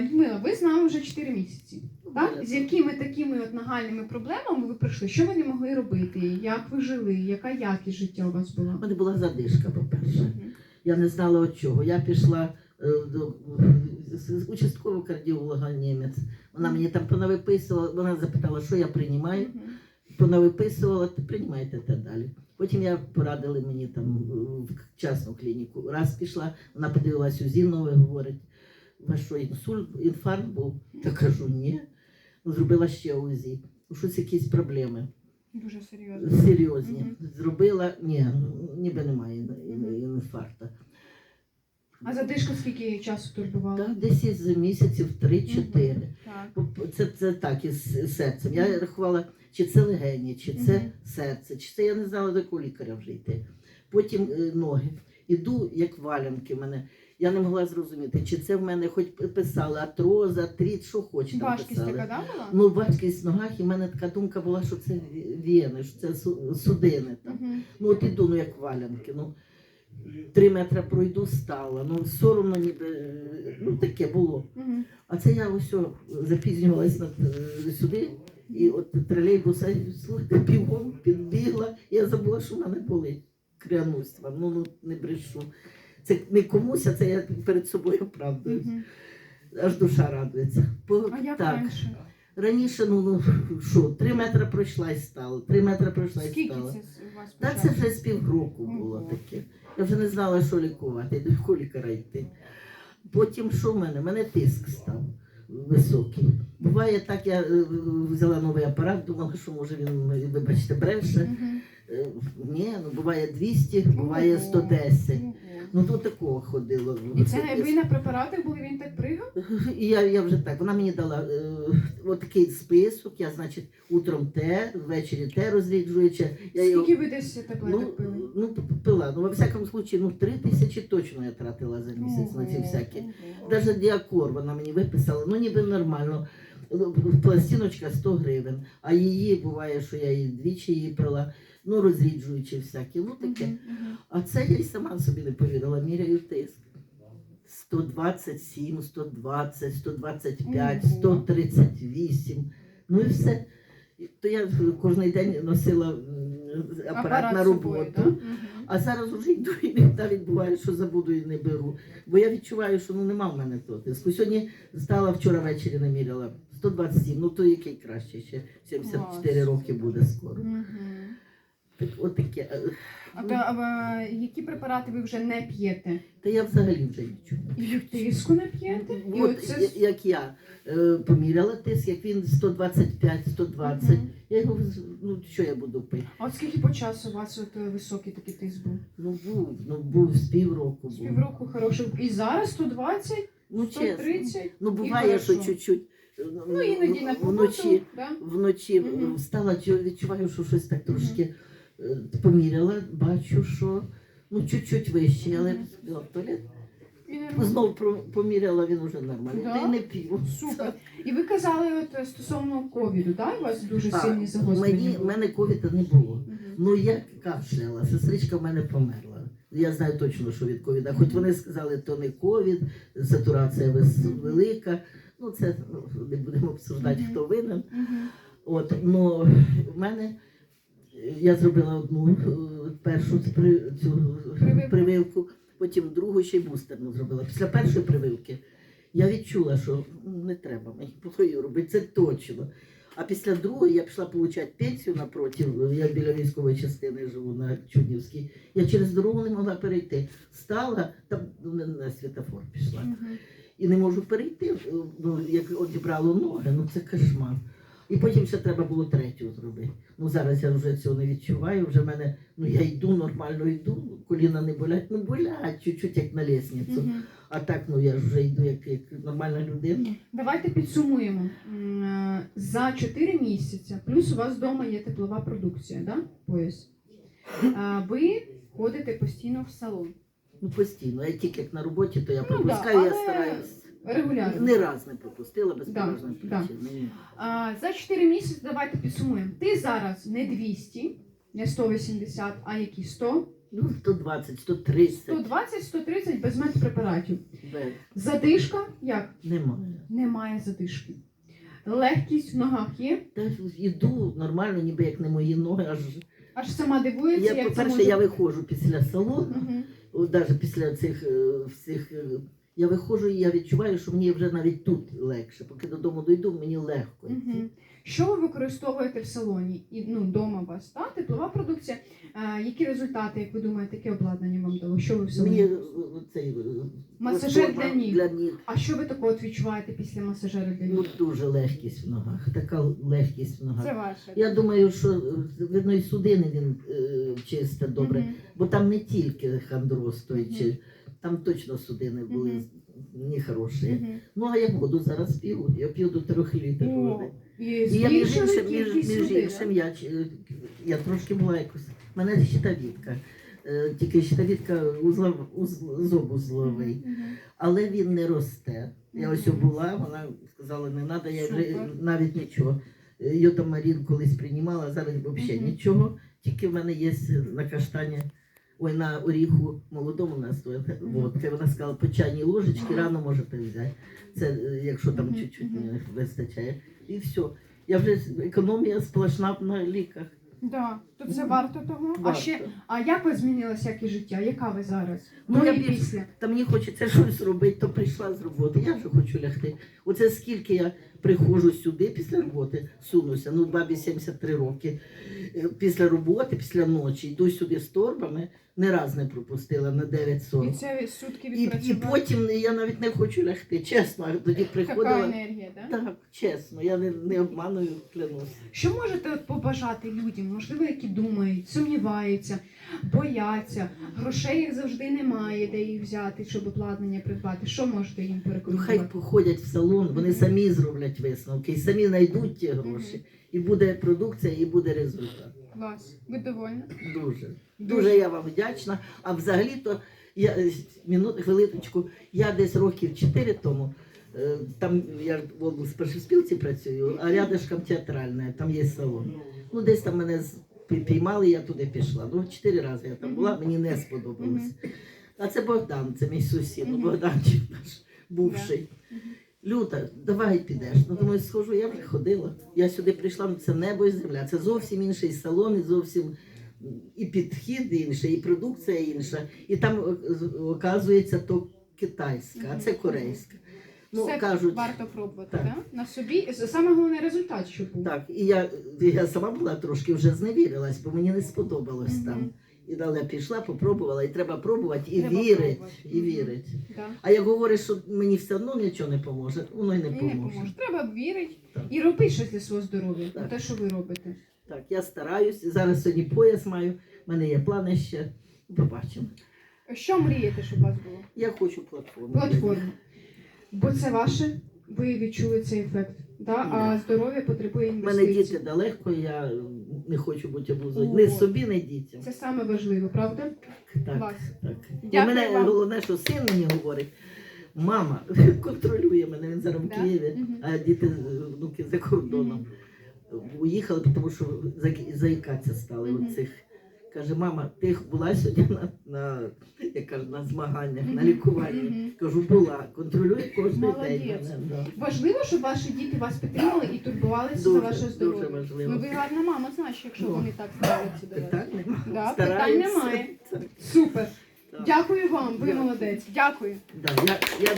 Людмила, ви з нами вже 4 місяці. Так? Так. З якими такими от нагальними проблемами ви прийшли? Що ви не могли робити? Як ви жили? Яка якість життя у вас була? У мене була задишка, по-перше. Я не знала від чого. Я пішла е, до участкового кардіолога німець. Вона мені там понавиписувала, вона запитала, що я приймаю. Понавиписувала, то приймайте те далі. Потім я порадили мені там е, в частну клініку. Раз пішла, вона подивилась УЗІ нове, говорить, у вас що, інсульт, інфаркт був? Я кажу, ні. Ну, Зробила ще УЗІ. Щось якісь проблеми. Дуже серйозно. Серйозні. Мгм. Зробила, ні, ніби немає ін- ін- інфаркту. А задишка скільки часу турбувала? Так, десь із місяців 3-4. Так. Це, це так із серцем. Я рахувала, чи це легені, чи це Мгм. серце, чи це я не знала, до якого лікаря вже йти. Потім е, ноги. Іду, як валянки в мене. Я не могла зрозуміти, чи це в мене хоч писали артроза, артрит, що хоч там Важкість писали. така, да, була? Ну, важкість в ногах, і в мене така думка була, що це вени, що це судини там. Мгм. Ну от іду, ну як валянки. Ну, три метри пройду, стала. Ну, соромно ніби, ну таке було. Мгм. А це я ось о, запізнювалась е, сюди, і от тролейбуса слухайте, бігом підбігла. Я забула, що в мене болить. Клянусь вам, ну, ну не брешу. Це не комусь, а це я перед собою правдою. Мгм. Аж душа радується. По, А як так. раніше? Раніше, ну, ну що, три метри пройшла і стала, три метри пройшла і Скільки стала. це у вас Та це вже з півроку було таке. Я вже не знала, що лікувати, до якого лікаря йти. Потім що в мене? У мене тиск став високий. Буває так, я е, взяла новий апарат, думала, що може він, вибачте, бреше. Е, Ні, ну буває 200, буває Ого. 110. Ну то такого ходило. І це ви на препаратах були, він так пригав? І я, я вже так, вона мені дала е, от такий список, я, значить, утром те, ввечері те розріджуюче. Я його- Скільки ви десь таблеток Ну, пили? ну, пила. Ну, во всякому случае, ну, три тисячі точно я тратила за місяць на ці всякі. ого. Даже діакор вона мені виписала, ну ніби нормально. Ну, Пластиночка 100 гривень, а її буває, що я її двічі її пила, ну розріджуючи всякі, ну таке. А це я й сама собі не повірила, міряю тиск. 127, 120, 125, Ого. 138. Ну і все. То я кожен день носила м, апарат, на з собою, роботу. да? А зараз вже йду і навіть буває, що забуду і не беру. Бо я відчуваю, що ну нема в мене того тиску. Сьогодні стала вчора ввечері наміряла 127, ну то який краще ще 74 Клас. роки буде скоро. Мгм. Так, от таке. Е, А, то, а які препарати ви вже не п'єте? Та я взагалі вже нічого. І тиску не п'єте? І От оце як я е, поміряла тиск, як він 125-120, Мгм. я його з- ну що я буду пити? А от скільки по часу у вас от е, високий такий тиск був? Ну був, ну був з півроку. З Був. півроку хороший. І зараз 120, Ну чесно. 130? Ну буває, що хорошо. чуть-чуть. е, Ну, іноді на вночі. роботу, да? вночі Мгм. встала, чу- відчуваю, що щось так трошки поміряла, бачу, що ну чуть-чуть вище, але туалет. Знов поміряла, він уже нормальний. Да? Та й не п'ю. Супер. І ви казали от е, стосовно ковіду, так? У вас дуже Так, сильні загострення. В мене ковіда не було. Мгм. Ну я кашляла, сестричка в мене померла. Я знаю точно, що від ковіда. Хоч вони сказали, то не ковід, сатурація велика. Ну це ну, не будемо обсуждати, Мгм. хто винен. Мгм. От, ну, в мене е, я зробила одну е, першу цю Прививку. потім другу ще й бустерну зробила. Після першої прививки я відчула, що ну, не треба мені було робити, це точно. А після другої я пішла отримати пенсію напротив, я біля військової частини живу на Чуднівській. Я через дорогу не могла перейти. Стала, там ну, на, світофор пішла і не можу перейти. Ну, як одібрало ноги, ну це кошмар. І потім ще треба було третю зробити. Ну зараз я вже цього не відчуваю. Вже в мене, ну я йду нормально йду, коліна не болять, ну болять чуть-чуть як на лісницю. Мгм. А так ну я вже йду як, як нормальна людина. Давайте підсумуємо. Е, За 4 місяці, плюс у вас вдома є теплова продукція, да? пояс. Ви ходите постійно в салон. Ну постійно. Я тільки як на роботі, то я Ну, да, пропускаю, я але стараюсь. Регулярно. Не раз не пропустила без Да, да. А, За 4 місяці давайте підсумуємо. Ти зараз не 200, не 180, а які 100, Ну, 120, 130. 120-130 без медпрепаратів. Без. Задишка як? Немає. Немає задишки. Легкість в ногах є. Та йду нормально, ніби як не мої ноги. Аж Аж сама дивується, я, як по-перше, може... я виходжу після салону, навіть після цих е, всіх. Я виходжу і я відчуваю, що мені вже навіть тут легше. Поки додому дойду, мені легко. Мгм. Що ви використовуєте в салоні? І ну, дома у вас, та? теплова продукція. А, які результати, як ви думаєте, яке обладнання вам дало? Що ви в салоні? Мені е, цей е, Масажер для ніг. для ніг. А що ви такого от відчуваєте після масажеру для Ну дуже легкість в ногах. Така легкість в ногах. Це ваше. Я думаю, що е, видно і судини він е, чисте добре, Мгм. бо там не тільки хандроз той, чи там точно судини були Мгм. нехороші. Мгм. Ну а я воду зараз п'ю. Я п'ю до трьох літрів води. І І я між іншим, між, між іншим, я, я трошки була якось. У мене щитовідка. Е, Тільки щитовідка узлов, уз. Мгм. Але він не росте. Я ось була, вона сказала, не треба, я вже навіть нічого. Е, Йотамарін колись приймала, зараз взагалі нічого. Тільки в мене є на каштані, ой, на оріху молодому у нас стоїть Мгм. водка. Вона сказала, по чайній ложечки рано можете взяти. Це е, якщо там чуть-чуть не вистачає. І все. Я вже економія сплошна на ліках. Да, то це варто того. А Варто. ще, а як ви змінилися, як і життя? Яка ви зараз? Ну, я і більш- після. Та мені хочеться щось робити, то прийшла з роботи. Я вже хочу лягти. Оце скільки я приходжу сюди після роботи, сунуся, ну бабі 73 роки. Е, Після роботи, після ночі, йду сюди з торбами, не раз не пропустила на І 9.40. це сутки І, і потім я навіть не хочу лягти. Чесно, а тоді Така приходила. енергія, да? Так, чесно, я не, не обманую, клянусь. Що можете побажати людям, можливо, які думають, сумніваються, бояться, грошей завжди немає, де їх взяти, щоб обладнання придбати. Що можете їм Ну, хай походять в салон, вони самі зроблять висновки, і самі знайдуть ті гроші. І буде продукція, і буде результат. Клас. Ви довольні? Дуже. Дуже я вам вдячна. А взагалі-то я е, минуту, хвилиночку, я десь років 4 тому. е, Там я в облспершоспілці працюю, а рядышком театральне, там є салон. Ну, десь там мене з- піймали, я туди пішла. Ну, чотири рази я там була, мені не сподобалось. А це Богдан, це мій сусід, ну, Богданчик наш бувший. Люта, давай підеш. Ну думаю, схожу, я вже ходила. Я сюди прийшла, ну це небо і земля. Це зовсім інший салон, і зовсім і підхід інший, і продукція інша. І там о- оказується то китайська, а це корейська. Ну, Це кажуть, варто пробувати, Так. так? На собі. Саме головний результат, що був. так. І я, я сама була трошки вже зневірилась, бо мені не сподобалось Мгм. там. І далі пішла, попробувала, і треба пробувати, і Треба пробувати. і Мгм. вірити. Да. А як говориш, що мені все одно нічого не поможе, воно й не І не поможе. поможе. Треба вірити і робити щось для свого здоров'я, Так. те, що ви робите. Так, я стараюсь. Зараз сьогодні пояс маю. У мене є плани ще. Побачимо. Що мрієте, щоб у вас було? Я хочу платформу. Платформу. Бо це ваше, ви відчули цей ефект. Да? А здоров'я потребує У мене інвестицій. діти далеко, я не хочу бути обузою. О. Не собі, не дітям. Це саме важливо, правда? Так, Клас. так. Дякую мене вам. головне, що син мені говорить. Мама контролює мене, він зараз в Да? Києві, Мгм. а діти е, внуки за кордоном. Уїхали, тому що за- заїкатися стали Мгм. оцих. Каже, мама, ти була сьогодні на, на, я кажу, на змаганнях, на лікуванні. Кажу, була, контролює кожен день. Да. Важливо, щоб ваші діти вас підтримали і турбувалися за Дуже, ваше дуже здоров'я. важливо. Ну ви гарна мама, знаєш, якщо Ну. вони так ставляться до вас. Питань немає. Да, питань немає. Супер. так. Дякую вам, ви молодець. Дякую. Да, я, я